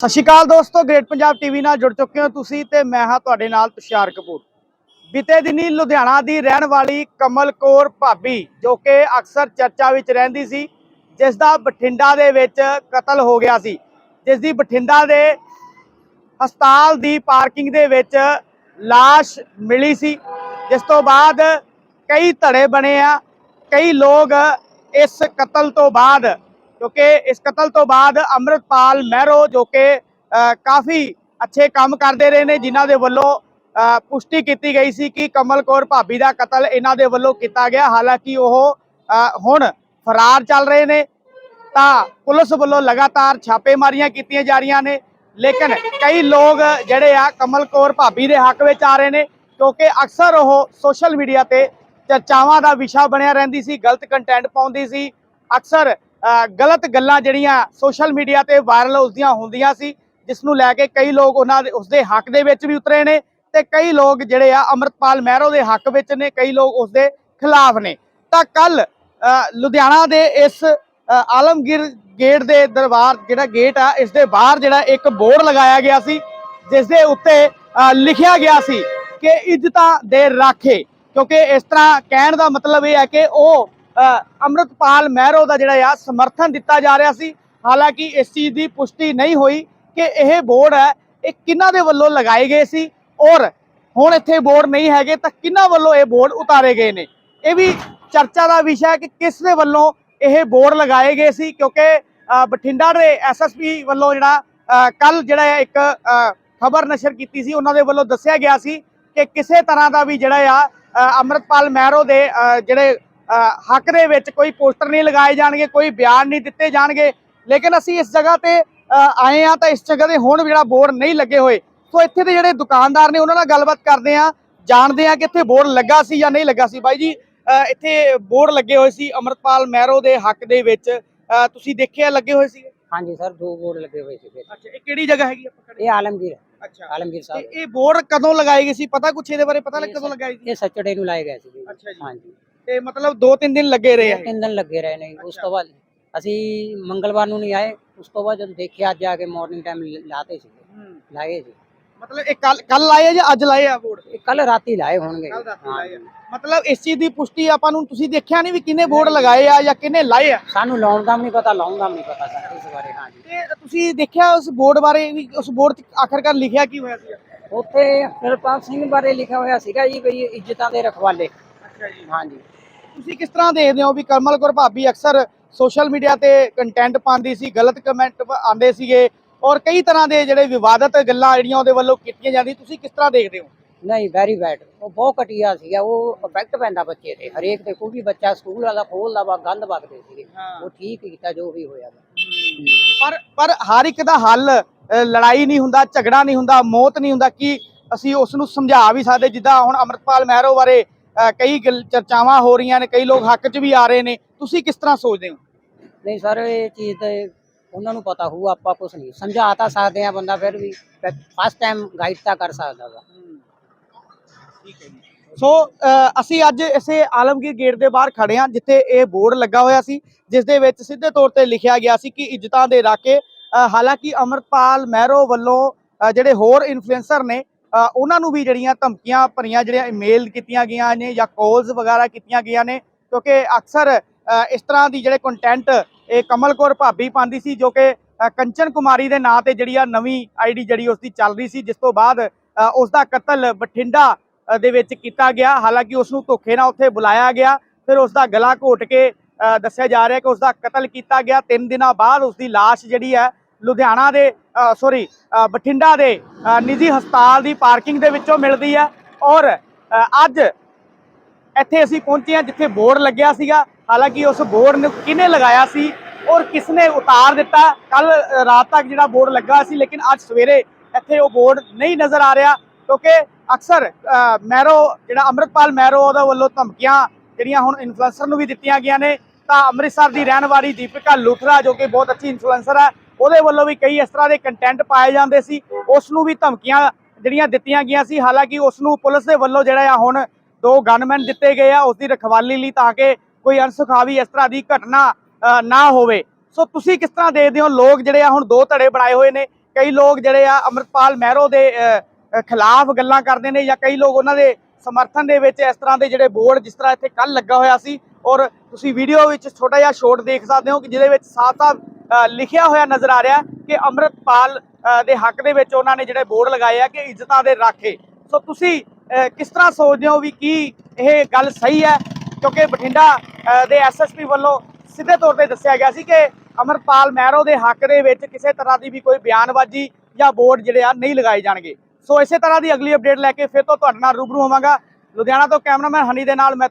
ਸਤਿ ਸ਼੍ਰੀ ਅਕਾਲ ਦੋਸਤੋ great Punjab TV ਨਾਲ ਜੁੜ ਚੁੱਕੇ ਹੋ ਤੁਸੀਂ ਤੇ ਮੈਂ ਹਾਂ ਤੁਹਾਡੇ ਨਾਲ ਤੁਸ਼ਾਰ ਕਪੂਰ। ਬੀਤੇ ਦਿਨੀ ਲੁਧਿਆਣਾ ਦੀ ਰਹਿਣ ਵਾਲੀ ਕਮਲ ਕੌਰ ਭਾਬੀ, ਜੋ ਕਿ ਅਕਸਰ ਚਰਚਾ ਵਿੱਚ ਰਹਿੰਦੀ ਸੀ, ਜਿਸ ਦਾ ਬਠਿੰਡਾ ਦੇ ਵਿੱਚ ਕਤਲ ਹੋ ਗਿਆ ਸੀ। ਜਿਸ ਦੀ ਬਠਿੰਡਾ ਦੇ ਹਸਪਤਾਲ ਦੀ ਪਾਰਕਿੰਗ ਦੇ ਵਿੱਚ লাশ ਮਿਲੀ ਸੀ। ਜਿਸ ਤੋਂ ਬਾਅਦ ਕਈ ਧੜੇ ਬਣੇ ਆ, ਕਈ ਲੋਕ ਇਸ ਕਤਲ ਤੋਂ ਬਾਅਦ ਕਿਉਂਕਿ ਇਸ ਕਤਲ ਤੋਂ ਬਾਅਦ ਅੰਮ੍ਰਿਤਪਾਲ ਮਹਿਰੋ ਜੋ ਕਿ ਕਾਫੀ ਅੱਛੇ ਕੰਮ ਕਰਦੇ ਰਹੇ ਨੇ, ਜਿਨ੍ਹਾਂ ਦੇ ਵੱਲੋਂ ਪੁਸ਼ਟੀ ਕੀਤੀ ਗਈ ਸੀ ਕਿ ਕਮਲ ਕੌਰ ਭਾਬੀ ਦਾ ਕਤਲ ਇਹਨਾਂ ਦੇ ਵੱਲੋਂ ਕੀਤਾ ਗਿਆ। ਹਾਲਾਂਕਿ ਉਹ ਹੁਣ ਫਰਾਰ ਚੱਲ ਰਹੇ ਨੇ। ਤਾਂ ਪੁਲਿਸ ਵੱਲੋਂ ਲਗਾਤਾਰ ਛਾਪੇਮਾਰੀਆਂ ਕੀਤੀਆਂ ਜਾ ਰਹੀਆਂ ਨੇ। ਲੇਕਿਨ ਕਈ ਲੋਕ ਜਿਹੜੇ ਆ ਕਮਲ ਕੌਰ ਭਾਬੀ ਦੇ ਹੱਕ ਵਿੱਚ ਆ ਰਹੇ ਨੇ, ਕਿਉਂਕਿ ਅਕਸਰ ਉਹ ਸੋਸ਼ਲ ਮੀਡੀਆ ਤੇ ਚਰਚਾਵਾਂ ਦਾ ਵਿਸ਼ਾ ਬਣਿਆ ਰਹਿੰਦੀ ਸੀ, ਗਲਤ ਕੰਟੈਂਟ ਪਾਉਂਦੀ ਸੀ। ਅਕਸਰ ਗਲਤ ਗੱਲਾਂ ਜਿਹੜੀਆਂ ਸੋਸ਼ਲ ਮੀਡੀਆ ਤੇ ਵਾਇਰਲ ਉਸਦੀਆਂ ਹੁੰਦੀਆਂ ਸੀ ਜਿਸ ਨੂੰ ਲੈ ਕੇ ਕਈ ਲੋਕ ਉਹਨਾਂ ਦੇ, ਉਸਦੇ ਹੱਕ ਦੇ ਵਿੱਚ ਵੀ ਉਤਰੇ ਨੇ ਤੇ ਕਈ ਲੋਕ ਜਿਹੜੇ ਆ ਅਮਰਤਪਾਲ ਮਹਿਰੋ ਦੇ ਹੱਕ ਵਿੱਚ ਨੇ, ਕਈ ਲੋਕ ਉਸਦੇ ਖਿਲਾਫ ਨੇ। ਤਾਂ ਕੱਲ ਲੁਧਿਆਣਾ ਦੇ ਇਸ ਆਲਮਗੀਰ ਗੇਟ ਦੇ ਦਰਬਾਰ, ਜਿਹੜਾ ਗੇਟ ਆ, ਇਸ ਦੇ ਬਾਹਰ ਜਿਹੜਾ ਇੱਕ ਬੋਰਡ ਲਗਾਇਆ ਗਿਆ ਸੀ, ਜਿਸ ਦੇ ਉੱਤੇ ਲਿਖਿਆ ਗਿਆ ਸੀ ਕਿ ਇੱਜ਼ਤਾਂ ਦੇ ਰਾਖੇ। ਕਿਉਂਕਿ ਇਸ ਤਰ੍ਹਾਂ ਕਹਿਣ ਦਾ ਮਤਲਬ ਇਹ ਹੈ ਕਿ ਉਹ ਅੰਮ੍ਰਿਤਪਾਲ ਮਹਿਰੋ ਦਾ ਜਿਹੜਾ ਆ ਸਮਰਥਨ ਦਿੱਤਾ ਜਾ ਰਿਹਾ ਸੀ। ਹਾਲਾਂਕਿ ਇਸ ਚੀਜ਼ ਦੀ ਪੁਸ਼ਟੀ ਨਹੀਂ ਹੋਈ ਕਿ ਇਹ ਬੋਰਡ ਹੈ ਇਹ ਕਿਹਨਾਂ ਦੇ ਵੱਲੋਂ ਲਗਾਏ ਗਏ ਸੀ ਔਰ ਹੁਣ ਇੱਥੇ ਬੋਰਡ ਨਹੀਂ ਹੈਗੇ ਤਾਂ ਕਿਹਨਾਂ ਵੱਲੋਂ ਇਹ ਬੋਰਡ ਉਤਾਰੇ ਗਏ ਨੇ? ਇਹ ਵੀ ਚਰਚਾ ਦਾ ਵਿਸ਼ਾ ਹੈ ਕਿ ਕਿਸ ਦੇ ਵੱਲੋਂ ਇਹ ਬੋਰਡ ਲਗਾਏ ਗਏ ਸੀ ਕਿਉਂਕਿ ਬਠਿੰਡਾ ਦੇ ਐਸਐਸਪੀ ਵੱਲੋਂ ਜਿਹੜਾ ਕੱਲ ਜਿਹੜਾ ਹੈ ਇੱਕ ਖਬਰ ਨਸ਼ਰ ਕੀਤੀ ਸੀ ਉਹਨਾਂ ਦੇ ਵੱਲੋਂ ਦੱਸਿਆ ਗਿਆ ਸੀ ਕਿ ਕਿਸੇ ਤਰ੍ਹਾਂ ਦਾ ਵੀ ਜਿਹੜਾ ਆ ਅ, ਅੰਮ੍ਰਿਤਪਾਲ ਮਹਿਰੋ ਦੇ ਜਿਹੜੇ ਹੱਕ ਦੇ ਵਿੱਚ ਕੋਈ ਪੋਸਟਰ ਨਹੀਂ ਲਗਾਏ ਜਾਣਗੇ ਕੋਈ ਬਿਆਨ ਨਹੀਂ ਦਿੱਤੇ ਜਾਣਗੇ। ਲੇਕਿਨ ਅਸੀਂ ਇਸ ਜਗ੍ਹਾ ਤੇ ਆਏ ਆ ਤਾਂ ਇਸ ਜਗ੍ਹਾ ਤੇ ਹੁਣ ਜਿਹੜਾ ਬੋਰਡ ਨਹੀਂ ਲੱਗੇ ਹੋਏ। ਸੋ ਇੱਥੇ ਦੇ ਜਿਹੜੇ ਦੁਕਾਨਦਾਰ ਨੇ ਉਹਨਾਂ ਨਾਲ ਗੱਲਬਾਤ ਕਰਦੇ ਆ ਜਾਣਦੇ ਆ ਕਿ ਇੱਥੇ ਬੋਰਡ ਲੱਗਾ ਸੀ ਜਾਂ ਨਹੀਂ ਲੱਗਾ ਸੀ। ਬਾਈ ਜੀ ਇੱਥੇ ਬੋਰਡ ਲੱਗੇ ਹੋਏ ਸੀ ਅਮਰਤਪਾਲ ਮਹਿਰੋ ਦੇ ਹੱਕ ਦੇ ਵਿੱਚ। ਤੁਸੀਂ ਦੇਖਿਆ ਲੱਗੇ ਹੋਏ ਸੀ ਹਾਂਜੀ ਸਰ ਦੋ ਬੋਰਡ ਲੱਗੇ ਹੋਏ ਸੀਗੇ। ਅੱਛਾ ਇਹ ਕਿਹੜੀ ਜਗ੍ਹਾ ਹੈਗੀ ਇਹ ਆਲਮਗੀਰ। ਅੱਛਾ ਆਲਮਗੀਰ ਸਾਹਿਬ। ਇਹ ਬੋਰਡ ਕਦੋਂ ਲਗਾਏ ਗਏ ਸੀ? ਪਤਾ ਕੁਛ ਇਹਦੇ ਬਾਰੇ? ਪਤਾ ਲੱਗ ਕਦੋਂ ਲਗਾਏ ਸੀ? ਇਹ ਸੈਚਰਡੇ ਨੂੰ ਲਾਏ ਗਏ ਸੀਗੇ ਅੱਛਾ ਜੀ। ਹਾਂਜੀ। ਤੇ ਮਤਲਬ 2-3 ਦਿਨ ਲੱਗੇ ਰਹੇ ਆ? ਤਿੰਨ ਦਿਨ ਲੱਗੇ ਰਹੇ ਨੇ ਉਸ ਤੋਂ ਬਾਅਦ। ਅਸੀਂ ਮੰਗਲਵਾਰ ਨੂੰ ਨਹੀਂ ਆਏ ਉਸ ਤੋਂ ਬਾਅਦ ਜਦੋਂ ਦੇਖਿਆ ਅੱਜ ਜਾ ਕੇ ਮਾਰਨਿੰਗ ਟਾਈਮ ਲਾਤੇ ਹੂੰ। ਲਾਏ ਸੀ ਮਤਲਬ ਇਹ ਕੱਲ ਕੱਲ ਲਾਏ ਜਾਂ ਅੱਜ ਲਾਏ ਆ ਬੋਰਡ? ਇਹ ਕੱਲ ਰਾਤੀ ਲਾਏ ਹੋਣਗੇ। ਕੱਲ ਰਾਤੀ ਹਾਂ। ਲਾਏ ਆ। ਮਤਲਬ ਇਸ ਚੀਜ਼ ਦੀ ਪੁਸ਼ਟੀ ਆਪਾਂ ਨੂੰ ਤੁਸੀਂ ਦੇਖਿਆ ਨਹੀਂ ਵੀ ਕਿੰਨੇ ਬੋਰਡ ਲਗਾਏ ਆ ਜਾਂ ਕਿੰਨੇ ਲਾਏ ਆ? ਸਾਨੂੰ ਲਾਉਣ ਦਾ ਨਹੀਂ ਪਤਾ ਲਾਉਣ ਦਾ ਨਹੀਂ ਪਤਾ ਸਰ ਇਸ ਬਾਰੇ ਹਾਂਜੀ। ਤੇ ਤੁਸੀਂ ਦੇਖਿਆ ਉਸ ਬੋਰਡ ਬਾਰੇ ਵੀ ਉਸ ਬੋਰਡ 'ਚ ਆਖਰਕਾਰ ਲਿਖਿਆ ਕੀ ਹੋਇਆ ਸੀ ਉੱਥੇ ਹਰਪਾਲ ਸਿੰਘ ਬਾਰੇ ਲਿਖਿਆ ਹੋਇਆ ਸੀਗਾ ਜੀ ਵੀ ਇੱਜ਼ਤਾਂ ਦੇ ਰਖਵਾਲੇ। ਅੱਛਾ ਜੀ। ਹਾਂਜੀ। ਤੁਸੀਂ ਕਿਸ ਤਰ੍ਹਾਂ ਦੇਖਦੇ ਹੋ ਵੀ ਕਮਲ ਕੌਰ ਭਾਬੀ ਅਕਸਰ ਸੋਸ਼ਲ ਮੀਡੀਆ ਤੇ ਕੰਟੈਂਟ ਪਾਉਂਦੀ ਸੀ ਗਲਤ ਕਮੈਂਟ ਆਉਂਦੇ ਸੀਗੇ ਔਰ ਕਈ ਤਰ੍ਹਾਂ ਦੇ ਜਿਹੜੇ ਵਿਵਾਦਤ ਗੱਲਾਂ ਜਿਹੜੀਆਂ ਉਹਦੇ ਵੱਲੋਂ ਕੀਤੀਆਂ ਜਾਂਦੀਆਂ ਤੁਸੀਂ ਕਿਸ ਤਰ੍ਹਾਂ ਦੇਖਦੇ ਹੋ? ਨਹੀਂ ਵੈਰੀ ਬੈਡ ਉਹ ਬਹੁਤ ਘਟੀਆ ਸੀਗਾ ਉਹ ਇਫੈਕਟ ਪੈਂਦਾ ਬੱਚੇ ਤੇ। ਹਰੇਕ ਤੇ ਕੋਈ ਵੀ ਬੱਚਾ ਸਕੂਲ ਵਾਲਾ ਖੋਲਦਾ ਵਾ ਗੰਦ ਵਗਦੇ ਸੀਗੇ। ਉਹ ਠੀਕ ਕੀਤਾ ਜੋ ਵੀ ਹੋਇਆ ਪਰ ਪਰ ਹਰ ਇੱਕ ਦਾ ਹੱਲ ਲੜਾਈ ਨਹੀਂ ਹੁੰਦਾ ਝਗੜਾ ਨਹੀਂ ਹੁੰਦਾ ਮੌਤ ਨਹੀਂ ਹੁੰਦਾ ਕਿ ਅਸੀਂ ਉਸ ਨੂੰ ਸਮਝਾ ਵੀ ਸਕਦੇ ਜਿੱਦਾਂ ਹੁਣ ਅਮਰਤਪਾਲ ਮਹਿਰੋ ਬਾਰੇ ਕਈ ਗੱਲ- ਚਰਚਾਵਾਂ ਹੋ ਰਹੀਆਂ ਨੇ ਕਈ ਲੋਕ ਹੱਕ 'ਚ ਵੀ ਆ ਰਹੇ ਨੇ। ਤੁਸੀਂ ਕਿਸ ਤਰ੍ਹਾਂ ਸੋਚਦੇ ਹੋ? ਨਹੀਂ ਸਰ ਇਹ ਚੀਜ਼ ਤੇ ਉਹਨਾਂ ਨੂੰ ਪਤਾ ਹੋਊ ਆਪਾਂ ਕੁਝ ਨਹੀਂ। ਸਮਝਾ ਤਾਂ ਸਕਦੇ ਆ ਬੰਦਾ ਫਿਰ ਵੀ ਫਸਟ ਟਾਈਮ ਗਾਈਡ ਤਾਂ ਕਰ ਸਕਦਾ ਵਾ। ਸੋ ਅਸੀਂ ਅੱਜ ਇਸੇ ਆਲਮਗੀਰ ਗੇਟ ਦੇ ਬਾਹਰ ਖੜੇ ਹਾਂ ਜਿੱਥੇ ਇਹ ਬੋਰਡ ਲੱਗਾ ਹੋਇਆ ਸੀ ਜਿਸ ਦੇ ਵਿੱਚ ਸਿੱਧੇ ਤੌਰ ਤੇ ਲਿਖਿਆ ਗਿਆ ਸੀ ਕਿ ਇੱਜ਼ਤਾਂ ਦੇ ਰਾਕੇ ਹਾਲਾਂਕਿ ਅਮਰਪਾਲ ਮਹਿਰੋ ਵੱਲੋਂ ਜਿਹੜੇ ਹੋਰ ਇਨਫਲੂਐਂਸਰ ਨੇ ਉਹਨਾਂ ਨੂੰ ਵੀ ਜਿਹੜੀਆਂ ਧਮਕੀਆਂ ਭਰੀਆਂ ਜਿਹੜੀਆਂ ਈਮੇਲ ਕੀਤੀਆਂ ਗਈਆਂ ਨੇ ਜਾਂ ਕਾਲਸ ਵਗੈਰਾ ਕੀਤੀਆਂ ਗਈਆਂ ਨੇ ਕਿਉਂਕਿ ਅਕਸਰ ਇਸ ਤਰ੍ਹਾਂ ਦੀ ਜਿਹੜੇ ਕੰਟੈਂਟ ਇਹ ਕਮਲ ਕੌਰ ਭਾਬੀ ਪਾਉਂਦੀ ਸੀ ਜੋ ਕਿ ਕੰਚਨ ਕੁਮਾਰੀ ਦੇ ਨਾਂ ਤੇ ਜਿਹੜੀ ਆ ਨਵੀਂ ਆਈਡੀ ਜਿਹੜੀ ਉਸ ਦੀ ਚੱਲ ਰਹੀ ਸੀ ਜਿਸ ਤੋਂ ਬਾਅਦ ਅ, ਉਸ ਦਾ ਕਤਲ ਬਠਿੰਡਾ ਦੇ ਵਿੱਚ ਕੀਤਾ ਗਿਆ। ਹਾਲਾਂਕਿ ਉਸ ਨੂੰ ਧੋਖੇ ਨਾਲ ਉੱਥੇ ਬੁਲਾਇਆ ਗਿਆ। ਫਿਰ ਉਸ ਦਾ ਗਲਾ ਘੋਟ ਕੇ ਦੱਸਿਆ ਜਾ ਰਿਹਾ ਕਿ ਉਸ ਦਾ ਕਤਲ ਕੀਤਾ ਗਿਆ। ਤਿੰਨ ਦਿਨਾਂ ਬਾਅਦ ਉਸ ਦੀ ਲਾਸ਼ ਜਿਹੜੀ ਹੈ ਲੁਧਿਆਣਾ ਦੇ ਸੌਰੀ ਬਠਿੰਡਾ ਦੇ ਨਿੱਜੀ ਹਸਪਤਾਲ ਦੀ ਪਾਰਕਿੰਗ ਦੇ ਵਿੱਚੋਂ ਮਿਲਦੀ ਹੈ ਔਰ ਅੱਜ ਇੱਥੇ ਅਸੀਂ ਪਹੁੰਚੇ ਹਾਂ ਜਿੱਥੇ ਬੋਰਡ ਲੱਗਿਆ ਸੀਗਾ। ਹਾਲਾਂਕਿ ਉਸ ਬੋਰਡ ਨੂੰ ਕਿਹਨੇ ਲਗਾਇਆ ਸੀ ਔਰ ਕਿਸਨੇ ਉਤਾਰ ਦਿੱਤਾ? ਕੱਲ ਰਾਤ ਤੱਕ ਜਿਹੜਾ ਬੋਰਡ ਲੱਗਾ ਸੀ, ਲੇਕਿਨ ਅੱਜ ਸਵੇਰੇ ਇੱਥੇ ਉਹ ਬੋਰਡ ਨਹੀਂ ਨਜ਼ਰ ਆ ਰਿਹਾ ਕਿਉਂਕਿ ਅਕਸਰ ਮੈਰੋ, ਜਿਹੜਾ ਅੰਮ੍ਰਿਤਪਾਲ ਮੈਰੋ, ਉਹਦੇ ਵੱਲੋਂ ਧਮਕੀਆਂ ਜਿਹੜੀਆਂ ਹੁਣ ਇਨਫਲੂਐਂਸਰ ਨੂੰ ਵੀ ਦਿੱਤੀਆਂ ਗਈਆਂ ਨੇ। ਤਾਂ ਅੰਮ੍ਰਿਤਸਰ ਦੀ ਰਹਿਣ ਵਾਲੀ ਦੀਪਿਕਾ ਲੂਥਰਾ, ਜੋ ਕਿ ਬਹੁਤ ਅੱਛੀ ਇਨਫਲੂਐਂਸਰ ਹੈ ਉਹਦੇ ਵੱਲੋਂ ਵੀ ਕਈ ਇਸ ਤਰ੍ਹਾਂ ਦੇ ਕੰਟੈਂਟ ਪਾਏ ਜਾਂਦੇ ਸੀ। ਉਸ ਨੂੰ ਵੀ ਧਮਕੀਆਂ ਜਿਹੜੀਆਂ ਦਿੱਤੀਆਂ ਗਈਆਂ ਸੀ। ਹਾਲਾਂਕਿ ਉਸ ਨੂੰ ਪੁਲਿਸ ਦੇ ਵੱਲੋਂ ਜਿਹੜਾ ਆ ਹੁਣ ਦੋ ਗਨਮੈਨ ਦਿੱਤੇ ਗਏ ਆ ਉਸ ਦੀ ਰਖਵਾਲੀ ਲਈ ਤਾਂ ਕਿ ਕੋਈ ਅਨਸੁਖਾਵੀ ਇਸ ਤਰ੍ਹਾਂ ਦੀ ਘਟਨਾ ਨਾ ਹੋਵੇ। ਸੋ ਤੁਸੀਂ ਕਿਸ ਤਰ੍ਹਾਂ ਦੇਖਦੇ ਹੋ? ਲੋਕ ਜਿਹੜੇ ਆ ਹੁਣ ਦੋ ਧੜੇ ਬਣਾਏ ਹੋਏ ਨੇ। ਕਈ ਲੋਕ ਜਿਹੜੇ ਆ ਅਮਰਪਾਲ ਮਹਿਰੋ ਦੇ ਖਿਲਾਫ ਗੱਲਾਂ ਕਰਦੇ ਨੇ ਜਾਂ ਕਈ ਲੋਕ ਉਹਨਾਂ ਦੇ ਸਮਰਥਨ ਦੇ ਵਿੱਚ ਇਸ ਤਰ੍ਹਾਂ ਦੇ ਜਿਹੜੇ ਬੋਰਡ ਜਿਸ ਤਰ੍ਹਾਂ ਇੱਥੇ ਕੱਲ ਲੱਗਾ ਹੋਇਆ ਸੀ। ਔਰ ਤੁਸੀਂ ਵੀਡੀਓ ਵਿੱਚ ਛੋਟਾ ਜਿਹਾ ਸ਼ੋਟ ਦੇਖ ਸਕਦੇ ਹੋ ਕਿ ਜਿਹਦੇ ਵਿੱਚ ਸਾਫ਼-ਸਾਫ਼ ਲਿਖਿਆ ਹੋਇਆ ਨਜ਼ਰ ਆ ਰਿਹਾ ਕਿ ਅਮਰਪਾਲ ਦੇ ਹੱਕ ਦੇ ਵਿੱਚ ਉਹਨਾਂ ਨੇ ਜਿਹੜੇ ਬੋਰਡ ਲਗਾਏ ਆ ਕਿ ਇੱਜ਼ਤਾਂ ਦੇ ਰਾਖੇ। ਸੋ ਤੁਸੀਂ ਕਿਸ ਤਰ੍ਹਾਂ ਸੋਚਦੇ ਹੋ ਵੀ ਕੀ ਇਹ ਗੱਲ ਸਹੀ ਹੈ? ਕਿਉਂਕਿ ਬਠਿੰਡਾ ਅ, ਦੇ ਐਸਐਸਪੀ ਵੱਲੋਂ ਸਿੱਧੇ ਤੌਰ ਤੇ ਦੱਸਿਆ ਗਿਆ ਸੀ ਕਿ ਅਮਰਪਾਲ ਮਹਿਰੋ ਦੇ ਹੱਕ ਦੇ ਵਿੱਚ ਕਿਸੇ ਤਰ੍ਹਾਂ ਦੀ ਵੀ ਕੋਈ ਬਿਆਨਬਾਜ਼ੀ ਜਾਂ ਬੋਰਡ ਜਿਹੜੇ ਆ ਨਹੀਂ ਲਗਾਏ ਜਾਣਗੇ। ਸੋ ਇਸੇ ਤਰ੍ਹਾਂ ਦੀ ਅਗਲੀ ਅਪਡੇਟ ਲੈ ਕੇ ਫਿਰ ਤੋਂ ਤੁਹਾਡੇ ਨਾਲ ਰੂਬਰੂ ਹੋਵਾਂਗਾ। ਲੁਧਿਆਣਾ ਤੋਂ ਕੈਮਰਾਮੈਨ ਹਨੀ ਦੇ ਨਾਲ ਮੈਂ